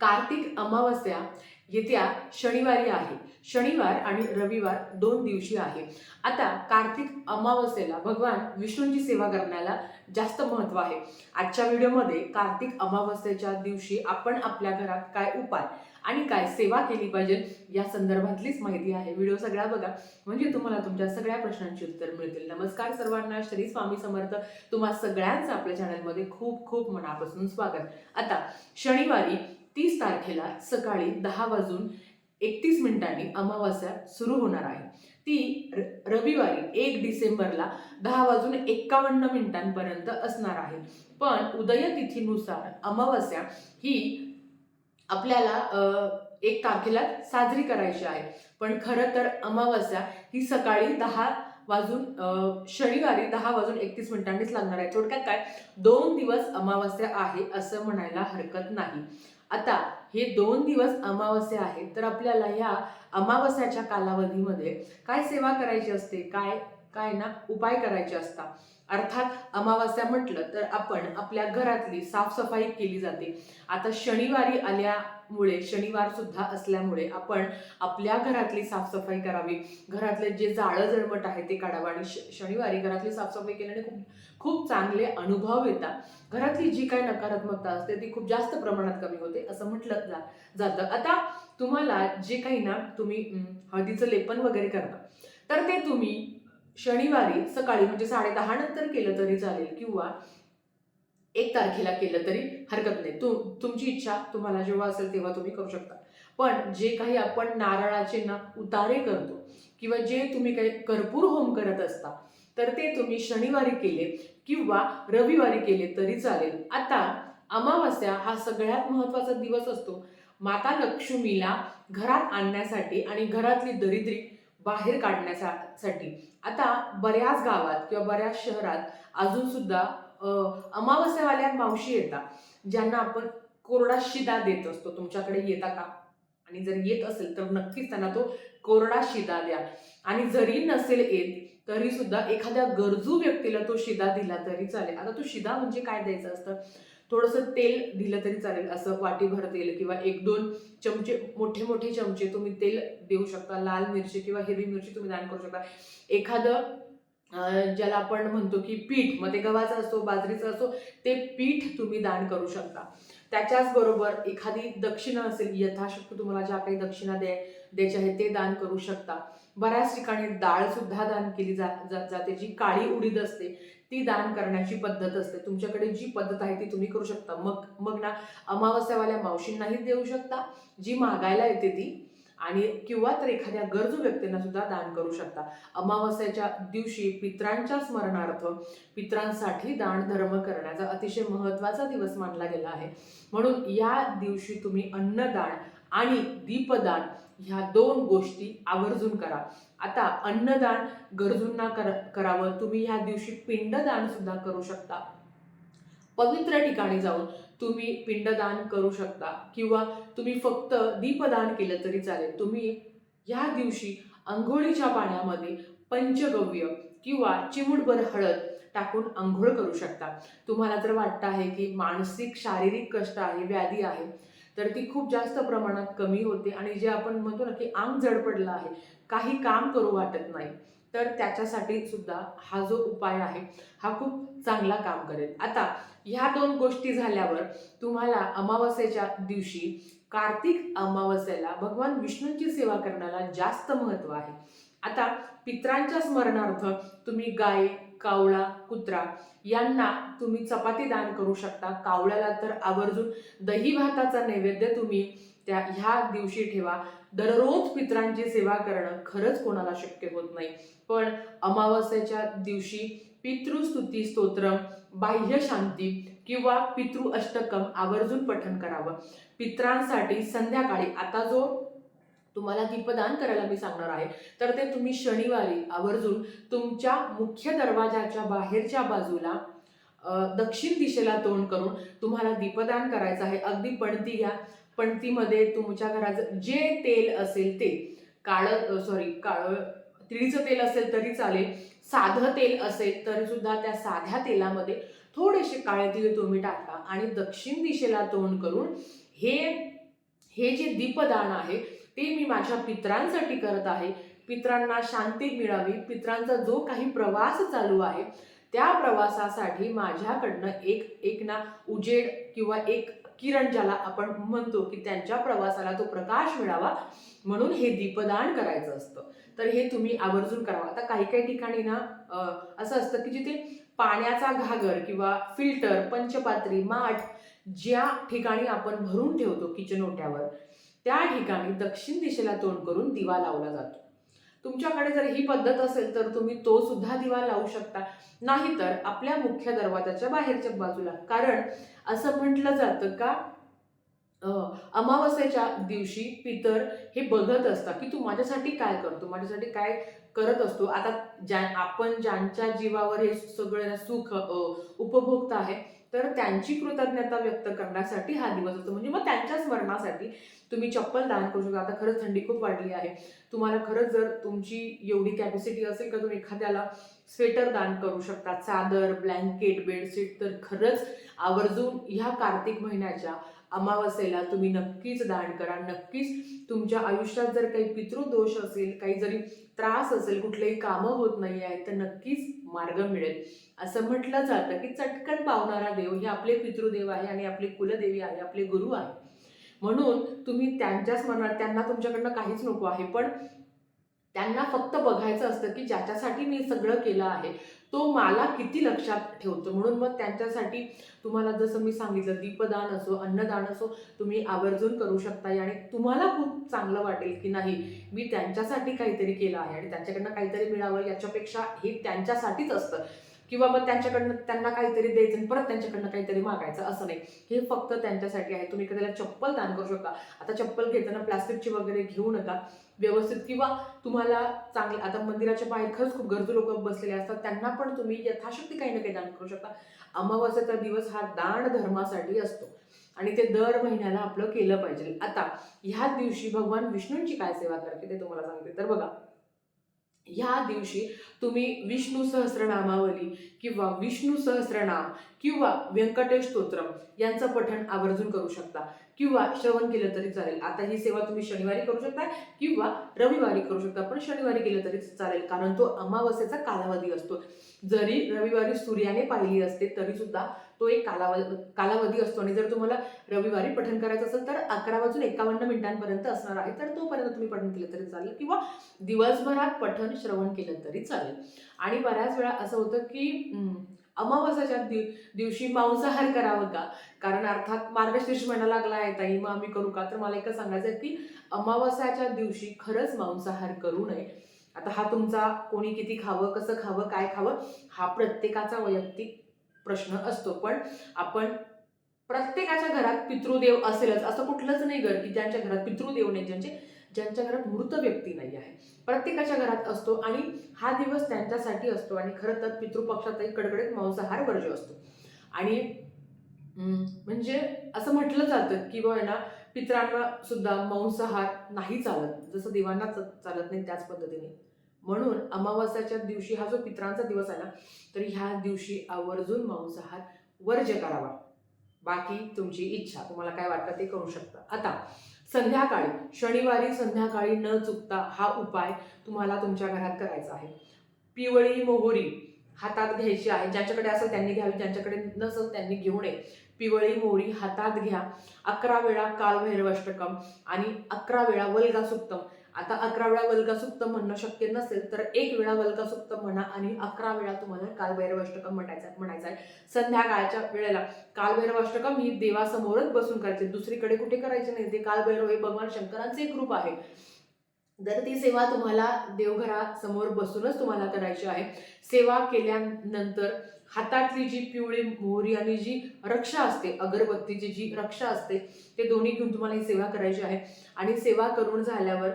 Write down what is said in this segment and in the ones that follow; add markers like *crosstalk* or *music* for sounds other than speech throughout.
कार्तिक अमावस्या येत्या शनिवारी आहे. शनिवार आणि रविवार दोन दिवशी आहे. आता कार्तिक अमावस्येला भगवान विष्णूंची सेवा करण्याला जास्त महत्त्व आहे. आजच्या व्हिडिओमध्ये कार्तिक अमावस्येच्या दिवशी आपण आपल्या घरात काय उपाय आणि काय सेवा केली पाहिजे या संदर्भातलीच माहिती आहे. व्हिडिओ सगळा बघा. म्हणजे तुम्हाला तुमच्या सगळ्या प्रश्नांची उत्तर मिळतील. नमस्कार सर्वांना. श्री स्वामी समर्थ. तुम्हा सगळ्यांचं आपल्या चॅनलमध्ये खूप खूप मनापासून स्वागत. आता शनिवारी तीस तारखेला सकाळी दहा वाजून एकतीस मिनिटांनी अमावस्या सुरू होणार आहे. ती रविवारी एक डिसेंबरला दहा वाजून एक्कावन्न मिनिटांपर्यंत असणार आहे. पण उदयतिथीनुसार अमावस्या ही आपल्याला एक तारखेला साजरी करायची आहे. पण खरं तर अमावस्या ही सकाळी दहा वाजून शनिवारी दहा वाजून एकतीस मिनिटांनीच लागणार आहे. थोडक्यात काय? दोन दिवस अमावस्या आहे असं म्हणायला हरकत नाही. आता हे दोन दिवस अमावस्या आहेत तर आपल्याला ह्या अमावस्याच्या कालावधीमध्ये काय सेवा करायची असते? काय काय ना उपाय करायचे असतात. अर्थात अमावस्या म्हटलं तर आपण आपल्या घरातली साफसफाई केली जाते. आता शनिवारी आल्यामुळे शनिवार सुद्धा असल्यामुळे आपण आपल्या घरातली साफसफाई करावी. घरातले जे जाळं जळमट आहे ते काढावं आणि श- शनिवारी घरातली साफसफाई केल्याने खूप खूप चांगले अनुभव येतात. घरातली जी काही नकारात्मकता असते ती खूप जास्त प्रमाणात कमी होते असं म्हटलं जा जातं. आता तुम्हाला जे काही ना तुम्ही हळदीचं लेपन वगैरे करता तर ते तुम्ही शनिवारी सकाळी म्हणजे साडेदहा नंतर केलं तरी चालेल किंवा एक तारखेला केलं तरी हरकत नाही. तु तुमची इच्छा तुम्हाला जेव्हा असेल तेव्हा तुम्ही करू शकता. पण जे काही आपण नारळाचे ना उतारे करतो किंवा जे तुम्ही काही कर्पूर होम करत असता तर ते तुम्ही शनिवारी केले किंवा रविवारी केले तरी चालेल. आता अमावस्या हा सगळ्यात महत्त्वाचा दिवस असतो. माता लक्ष्मीला घरात आणण्यासाठी आणि घरातली दरिद्री बाहेर काढण्यासाठी. आता बऱ्याच गावात किंवा बऱ्याच शहरात अजून सुद्धा अमावस्यावाल्या मावशी येतात ज्यांना आपण कोरडा शिदा देत असतो. तुमच्याकडे येता का? आणि जर येत असेल तर नक्कीच त्यांना तो कोरडा शिदा द्या. आणि जरी नसेल येत तरी सुद्धा एखाद्या गरजू व्यक्तीला तो शिदा दिला तरी चालेल. आता तो शिदा म्हणजे काय द्यायचं असतं? थोडंसं तेल दिलं तरी चालेल. असं वाटीभर तेल किंवा एक दोन चमचे मोठे मोठे चमचे तुम्ही तेल देऊ शकता. लाल मिरची किंवा हिरवी मिरची तुम्ही दान करू शकता. एखादं ज्याला आपण म्हणतो की पीठ मग ते गव्हाचं असो बाजरीचं असो ते पीठ तुम्ही दान करू शकता. त्याच्याच बरोबर एखादी दक्षिणा असेल यथाशक्ती तुम्हाला ज्या काही दक्षिणा द्या द्यायच्या आहेत ते दान करू शकता. बऱ्याच ठिकाणी डाळ सुद्धा दान केली जा- जाते जी काळी उडीद असते. ती दान करण्याची पद्धत असते. तुमच्याकडे जी पद्धत आहे ती तुम्ही करू शकता. मग मग ना अमावस्यावाल्या मावशींनाही देऊ शकता. जी मागायला येते ती आणि किंवा तर एखाद्या गरजू व्यक्तींना सुद्धा दान करू शकता. अमावस्याच्या दिवशी पित्रांच्या स्मरणार्थ पित्रांसाठी दान धर्म करण्याचा अतिशय महत्त्वाचा दिवस मानला गेला आहे. म्हणून या दिवशी तुम्ही अन्नदान आणि दीपदान ह्या दोन गोष्टी आवर्जून करा. आता अन्नदान गरजूंना कर करावं. तुम्ही ह्या दिवशी पिंडदान सुद्धा करू शकता. पवित्र ठिकाणी जाऊन तुम्ही पिंडदान करू शकता. किंवा तुम्ही फक्त दीपदान केलं तरी चालेल. तुम्ही ह्या दिवशी आंघोळीच्या पाण्यामध्ये पंचगव्य किंवा चिमुटभर हळद टाकून आंघोळ करू शकता. तुम्हाला जर वाटतं आहे की मानसिक शारीरिक कष्ट आहे व्याधी आहे तर ती खूप जास्त प्रमाणात कमी होते आणि जे आपण म्हणतो ना की अंग जड पडलं आहे काही काम करू वाटत नाही. तर त्याच्यासाठी सुद्धा हा जो उपाय आहे हा खूप चांगला काम करेल. आता ह्या दोन गोष्टी झाल्यावर तुम्हाला अमावस्येच्या दिवशी कार्तिक अमावस्येला भगवान विष्णूंची सेवा करण्याला जास्त महत्त्व आहे. आता पित्रांच्या स्मरणार्थ तुम्ही गाय कावळा कुत्रा यांना तुम्ही चपाती दान करू शकता. कावळ्याला तर आवर्जून दही भाताचा नैवेद्य तुम्ही त्या ह्या दिवशी ठेवा. दररोज पित्रांची सेवा करणं खरंच कोणाला शक्य होत नाही. पण अमावस्येच्या दिवशी पितृस्तुती स्तोत्रम बाह्य शांती किंवा पितृ अष्टकम आवर्जून पठन करावं. पित्रांसाठी संध्याकाळी आता जो तुम्हाला दीपदान करायला मी सांगणार आहे. तर ते तुम्ही शनिवारी आवर्जून तुमच्या मुख्य दरवाजाच्या बाहेरच्या बाजूला दक्षिण दिशेला तोंड करून तुम्हाला दीपदान करायचं आहे. अगदी पणती घ्या. पणतीमध्ये तुमच्या घराचं जे तेल असेल ते काळं सॉरी काळं तिळीचं तेल असेल तरी चालेल. साधं तेल असेल तरी सुद्धा त्या साध्या तेलामध्ये थोडेसे काळे तिळ तुम्ही टाका आणि दक्षिण दिशेला तोंड करून हे हे जे दीपदान आहे ते मी माझ्या पित्रांसाठी करत आहे. पित्रांना शांती मिळावी. पित्रांचा जो काही प्रवास चालू आहे त्या प्रवासासाठी माझ्याकडनं एक एक ना उजेड किंवा एक किरण ज्याला आपण म्हणतो की त्यांच्या प्रवासाला तो प्रकाश मिळावा म्हणून हे दीपदान करायचं असतं. तर हे तुम्ही आवर्जून करावं. आता काही काही ठिकाणी ना असं असतं की जिथे पाण्याचा घागर किंवा फिल्टर पंचपात्री माठ ज्या ठिकाणी आपण भरून ठेवतो किचन ओट्यावर त्या ठिकाणी दक्षिण दिशेला तोंड करून दिवा लावला जातो. तुमच्याकडे जर ही पद्धत असेल तर तुम्ही तो सुद्धा दिवा लावू शकता. नाहीतर आपल्या मुख्य दरवाजाच्या बाहेरच्या बाजूला. कारण असं म्हटलं जातं का अं, अमावस्येच्या दिवशी पितर हे बघत असतात की तू माझ्यासाठी काय करतो माझ्यासाठी काय करत असतो. आता ज्या आपण ज्यांच्या जीवावर हे सगळं सुख अं, उपभोगत आहे तर त्यांची कृतज्ञता व्यक्त करण्यासाठी हा दिवस असतो. म्हणजे मग त्यांच्या स्मरणासाठी तुम्ही चप्पल दान करू शकता. आता खरंच थंडी खूप वाढली आहे. तुम्हाला खरंच जर तुमची एवढी कॅपॅसिटी असेल का तुम्ही एखाद्याला स्वेटर दान करू शकता. चादर ब्लँकेट बेडशीट तर खरंच आवर्जून ह्या कार्तिक महिन्याच्या अमावस्येला तुम्ही नक्कीच दान करा. नक्कीच तुमच्या आयुष्यात जर काही पितृदोष असेल काही जरी त्रास असेल कुठलेही कामं होत नाही आहेत तर नक्कीच मार्ग मिळेल. असं म्हटलं जातं की चटकन पावणारा देव हे आपले पितृदेव आहे आणि आपले कुलदेवी आहे आपले गुरु आहे. म्हणून तुम्ही त्यांच्या स्मरणात त्यांना तुमच्याकडनं काहीच नको आहे पण त्यांना फक्त बघायचं असतं की ज्याच्यासाठी मी सगळं केलं आहे तो मला किती लक्षात ठेवतो. म्हणून मग त्यांच्यासाठी तुम्हाला जसं मी सांगितलं दीपदान असो अन्नदान असो तुम्ही आवर्जून करू शकता आणि तुम्हाला खूप चांगलं वाटेल की नाही मी त्यांच्यासाठी काहीतरी केलं आहे आणि त्यांच्याकडनं काहीतरी मिळावं याच्यापेक्षा हे त्यांच्यासाठीच असतं. किंवा मग त्यांच्याकडनं त्यांना काहीतरी द्यायचं आणि परत त्यांच्याकडनं काहीतरी मागायचं असं नाही. हे फक्त त्यांच्यासाठी आहे. तुम्ही कधी चप्पल दान करू शकता. आता चप्पल घेताना प्लास्टिकची वगैरे घेऊ नका. व्यवस्थित किंवा तुम्हाला चांगले आता मंदिराच्या बाहेर खरंच खूप गरजू लोक बसलेले असतात. त्यांना पण तुम्ही यथाशक्ती काही ना काही दान करू शकता. अमावस्याचा दिवस हा दान धर्मासाठी असतो. आणि ते दर महिन्याला आपलं केलं पाहिजे. आता ह्या दिवशी भगवान विष्णूंची काय सेवा करते ते तुम्हाला सांगते. तर बघा ह्या दिवशी तुम्ही विष्णू सहस्रनामावली किंवा विष्णू सहस्रनाम किंवा व्यंकटेश स्तोत्रम यांचं पठण आवर्जून करू शकता. किंवा श्रवण केलं तरी चालेल. आता ही सेवा तुम्ही शनिवारी करू शकता किंवा रविवारी करू शकता. पण शनिवारी केलं तरी चालेल. कारण तो अमावस्येचा कालावधी असतो. जरी रविवारी सूर्याने पाहिली असते तरी सुद्धा तो एक कालावधी कालावधी असतो. आणि जर तुम्हाला रविवारी पठन करायचं असेल तर अकरा वाजून एकावन्न मिनिटांपर्यंत असणार आहे. तर तोपर्यंत तुम्ही पठन केलं तरी चालेल किंवा दिवसभरात पठन श्रवण केलं तरी चालेल. आणि बऱ्याच वेळा असं होतं की अमावस्याच्या दिव दिवशी मांसाहार करावं का? कारण अर्थात मार्गशीर्ष म्हणायला लागला आहे ताई मग आम्ही करू का? तर मला एकच सांगायचं आहे की अमावस्याच्या दिवशी खरंच मांसाहार करू नये. आता हा तुमचा कोणी किती खावं कसं खावं काय खावं हा प्रत्येकाचा वैयक्तिक प्रश्न असतो. पण आपण प्रत्येकाच्या घरात पितृदेव असेलच असं कुठलंच नाही घर की ज्यांच्या घरात पितृदेव नाही ज्यांचे ज्यांच्या घरात मृत व्यक्ती नाही आहे. प्रत्येकाच्या घरात असतो आणि हा दिवस त्यांच्यासाठी असतो आणि खरं तर पितृपक्षातही कडकडीत मांसाहार वर्ज्य असतो. आणि म्हणजे असं म्हटलं जातं की बा ना पित्रांना सुद्धा मांसाहार नाही चालत. जसं देवांना चालत नाही त्याच पद्धतीने. म्हणून अमावस्याच्या दिवशी हा जो पित्रांचा दिवस आहे ना तर ह्या दिवशी आवर्जून मांसाहार वर्ज करावा. बाकी तुमची इच्छा तुम्हाला काय वाटतं ते करू शकता. आता संध्याकाळी शनिवारी संध्याकाळी न चुकता हा उपाय तुम्हाला तुमच्या घरात करायचा आहे. पिवळी मोहरी हातात घ्यायची आहे ज्यांच्याकडे असेल त्यांनी घ्यावी ज्यांच्याकडे नसेल त्यांनी घेऊ नये. पिवळी मोहरी हातात घ्या. अकरा वेळा कालभैरवाष्टकम आणि अकरा वेळा वल्गा सुक्तम आता अकरा वेळा वल्गासुक्त म्हणणं शक्य नसेल तर एक वेळा वल्गासुक्त म्हणा आणि अकरा वेळा तुम्हाला कालभैरवाष्टकम म्हणायचं म्हणायचं आहे. संध्याकाळच्या वेळेला कालभैरवाष्टकम ही देवासमोरच बसून करायचे. दुसरीकडे कुठे करायचे नाही. ते कालभैरव हे भगवान शंकरांचे एक रूप आहे. तर ती सेवा तुम्हाला देवघरासमोर बसूनच तुम्हाला करायची आहे. सेवा केल्यानंतर हातातली जी पिवळी मोहरी आणि जी रक्षा असते अगरबत्तीची जी रक्षा असते ते दोन्ही घेऊन तुम्हाला ही सेवा करायची आहे. आणि सेवा करून झाल्यावर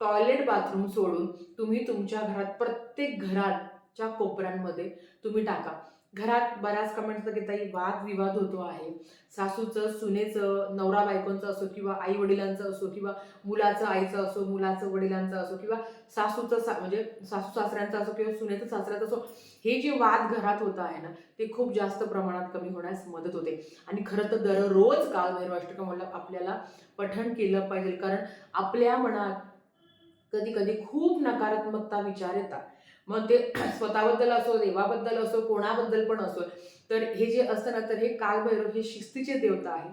टॉयलेट बाथरूम सोडून तुम्ही तुमच्या घरात प्रत्येक घराच्या कोपऱ्यांमध्ये तुम्ही टाका. घरात बऱ्याच कमेंट्स घेताही वादविवाद होतो आहे. सासूचं सुनेचं नवरा बायकोंचं असो किंवा आई वडिलांचं असो किंवा मुलाचं आईचं असो मुलाचं वडिलांचं असो किंवा सासूचं सा म्हणजे सासू सासऱ्यांचं असो किंवा सुनेचं सासऱ्याचं असो हे जे वाद घरात होत आहे ना ते खूप जास्त प्रमाणात कमी होण्यास मदत होते. आणि खरं तर दररोज काळभैरव अष्टकमला आपल्याला पठण केलं पाहिजे. कारण आपल्या मनात कधी कधी खूप नकारात्मकता विचार येतात. मग ते *clears throat* स्वतःबद्दल असो देवाबद्दल असो कोणाबद्दल पण असो तर हे जे असतं ना तर हे कालभैरव हे शिस्तीचे देवता आहे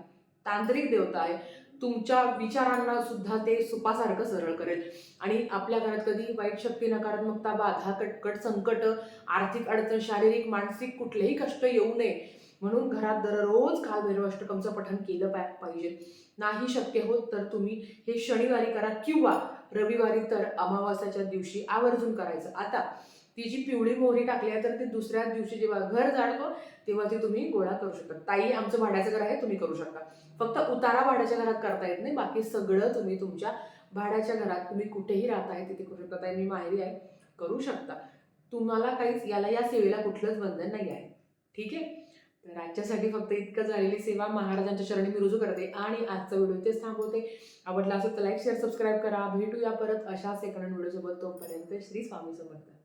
तांत्रिक देवता आहे तुमच्या विचारांना सुद्धा ते सुपासारखं सरळ करेल. आणि आपल्या घरात कधी वाईट शक्ती नकारात्मकता बाधा कटकट संकट आर्थिक अडचण शारीरिक मानसिक कुठलेही कष्ट येऊ नये. म्हणून घरात दररोज कालभैरव अष्टकमचं पठण केलं पाहिजे. नाही शक्य होत तर तुम्ही हे शनिवारी करा किंवा रविवारी तर अमावास्याच्या दिवशी आवर्जून करायचं. आता ती जी पिवळी मोहरी टाकली आहे तर ती दुसऱ्या दिवशी जेव्हा घर जाणतो तेव्हा ती तुम्ही गोळा करू शकता. ताई आमचं भाड्याचं घर आहे तुम्ही करू शकता. फक्त उतारा भाड्याच्या घरात करता येत नाही बाकी सगळं तुम्ही तुमच्या भाड्याच्या घरात तुम्ही कुठेही राहताय तिथे करू शकता. ताई मी माहेरी आहे करू शकता. तुम्हाला काहीच याला या सेवेला कुठलंच बंधन नाही आहे. ठीक आहे? तर आजच्यासाठी फक्त इतकं झालेली सेवा महाराजांच्या चरणी मी रुजू करते आणि आजचा व्हिडिओ तेच थांबवते. आवडला असेल तर लाईक शेअर सबस्क्राईब करा. भेटूया परत अशाच एका व्हिडिओसोबत. तोपर्यंत श्री स्वामी समर्थ.